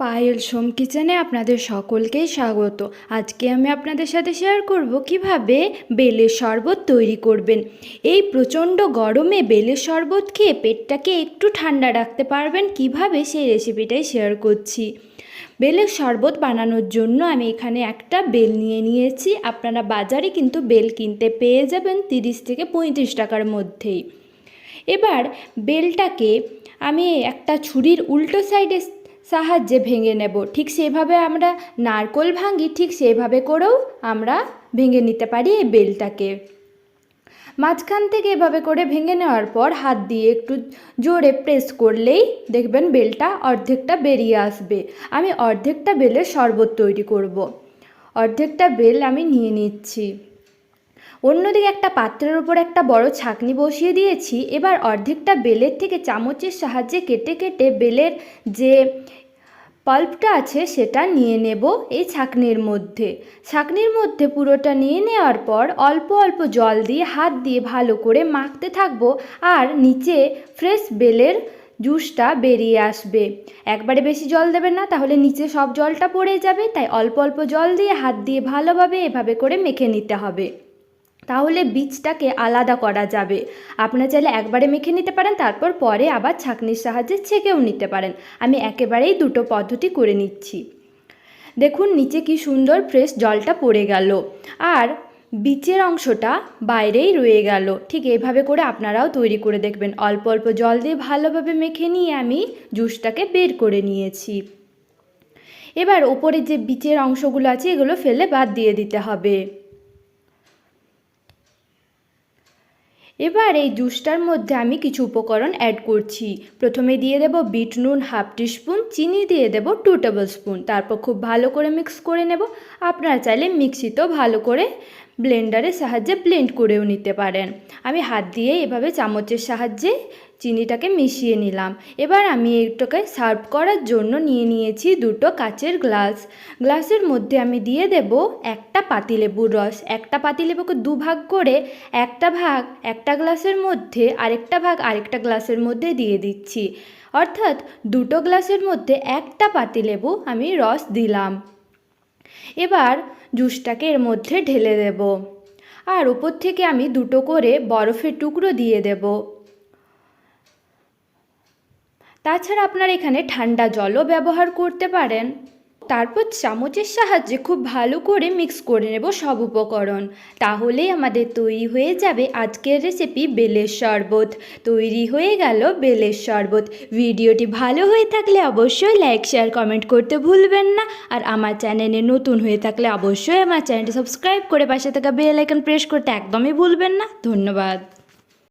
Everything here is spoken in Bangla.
পায়েল সোম কিচেনে আপনাদের সকলকেই স্বাগত। আজকে আমি আপনাদের সাথে শেয়ার করব কীভাবে বেলের শরবত তৈরি করবেন। এই প্রচণ্ড গরমে বেলের শরবত খেয়ে পেটটাকে একটু ঠান্ডা রাখতে পারবেন কীভাবে সেই রেসিপিটাই শেয়ার করছি। বেলের শরবত বানানোর জন্য আমি এখানে একটা বেল নিয়ে নিয়েছি। আপনারা বাজারে কিন্তু বেল কিনতে পেয়ে যাবেন তিরিশ থেকে পঁয়ত্রিশ টাকার মধ্যেই। এবার বেলটাকে আমি একটা ছুরির উল্টো সাইডে সাহায্যে ভেঙে নেব। ঠিক সেভাবে আমরা নারকোল ভাঙি ঠিক সেভাবে করেও আমরা ভেঙে নিতে পারি এই বেলটাকে। মাঝখান থেকে এভাবে করে ভেঙে নেওয়ার পর হাত দিয়ে একটু জোরে প্রেস করলেই দেখবেন বেলটা অর্ধেকটা বেরিয়ে আসবে। আমি অর্ধেকটা বেলের শরবত তৈরি করব। অর্ধেকটা বেল আমি নিয়ে নিচ্ছি। অন্যদিকে একটা পাত্রের উপর একটা বড় ছাকনি বসিয়ে দিয়েছি। এবার অর্ধেকটা বেলের থেকে চামচের সাহায্যে কেটে কেটে বেলের যে পাল্পটা আছে সেটা নিয়ে নেব এই ছাকনির মধ্যে। ছাকনির মধ্যে পুরোটা নিয়ে নেওয়ার পর অল্প অল্প জল দিয়ে হাত দিয়ে ভালো করে মাখতে থাকব আর নিচে ফ্রেশ বেলের জুসটা বেরিয়ে আসবে। একবারে বেশি জল দেবেন না, তাহলে নিচে সব জলটা পড়ে যাবে, তাই অল্প অল্প জল দিয়ে হাত দিয়ে ভালোভাবে এভাবে করে মেখে নিতে হবে। তাহলে বীজটাকে আলাদা করা যাবে। আপনারা চাইলে একবারে মেখে নিতে পারেন, তারপর পরে আবার ছাঁকনির সাহায্যে ছেঁকেও নিতে পারেন। আমি একেবারেই দুটো পদ্ধতি করে নিচ্ছি। দেখুন নিচে কি সুন্দর ফ্রেশ জলটা পড়ে গেল। আর বীচের অংশটা বাইরেই রয়ে গেল। ঠিক এইভাবে করে আপনারাও তৈরি করে দেখবেন। অল্প অল্প জল দিয়ে ভালোভাবে মেখে নিয়ে আমি জুসটাকে বের করে নিয়েছি। এবার ওপরে যে বীচের অংশগুলো আছে, এগুলো ফেলে বাদ দিয়ে দিতে হবে। এবার এই জুসটার মধ্যে আমি কিছু উপকরণ অ্যাড করছি। প্রথমে দিয়ে দেব বিট নুন হাফ টিস্পুন, চিনি দিয়ে দেব টু টেবিল স্পুন তারপর খুব ভালো করে মিক্স করে নেব। আপনারা চাইলে মিক্সিতেও ভালো করে ব্লেন্ডারের সাহায্যে ব্লেন্ড করেও নিতে পারেন। আমি হাত দিয়ে এভাবে চামচের সাহায্যে চিনিটাকে মিশিয়ে নিলাম। এবার আমি এটাকে সার্ভ করার জন্য নিয়ে নিয়েছি দুটো কাচের গ্লাস। গ্লাসের মধ্যে আমি দিয়ে দেব একটা পাতিলেবুর রস। একটা পাতিলেবুকে দু ভাগ করে একটা ভাগ, একটা গ্লাসের মধ্যে আরেকটা ভাগ, আরেকটা গ্লাসের মধ্যে দিয়ে দিচ্ছি। অর্থাৎ দুটো গ্লাসের মধ্যে একটা পাতিলেবু আমি রস দিলাম। এবার জুসটাকে এর মধ্যে ঢেলে দেব। আর উপর থেকে আমি দুটো করে বরফের টুকরো দিয়ে দেব। তাছাড়া আপনারা এখানে ঠান্ডা জলও ব্যবহার করতে পারেন। তারপর চামচের সাহায্যে খুব ভালো করে মিক্স করে নেব সব উপকরণ। তাহলেই আমাদের তৈরি হয়ে যাবে আজকের রেসিপি বেলের শরবত। তৈরি হয়ে গেল বেলের শরবত। ভিডিওটি ভালো হয়ে থাকলে অবশ্যই লাইক শেয়ার কমেন্ট করতে ভুলবেন না। আর আমার চ্যানেলে নতুন হয়ে থাকলে অবশ্যই আমার চ্যানেলটি সাবস্ক্রাইব করে পাশে থাকা বেল আইকন প্রেস করতে একদমই ভুলবেন না। ধন্যবাদ।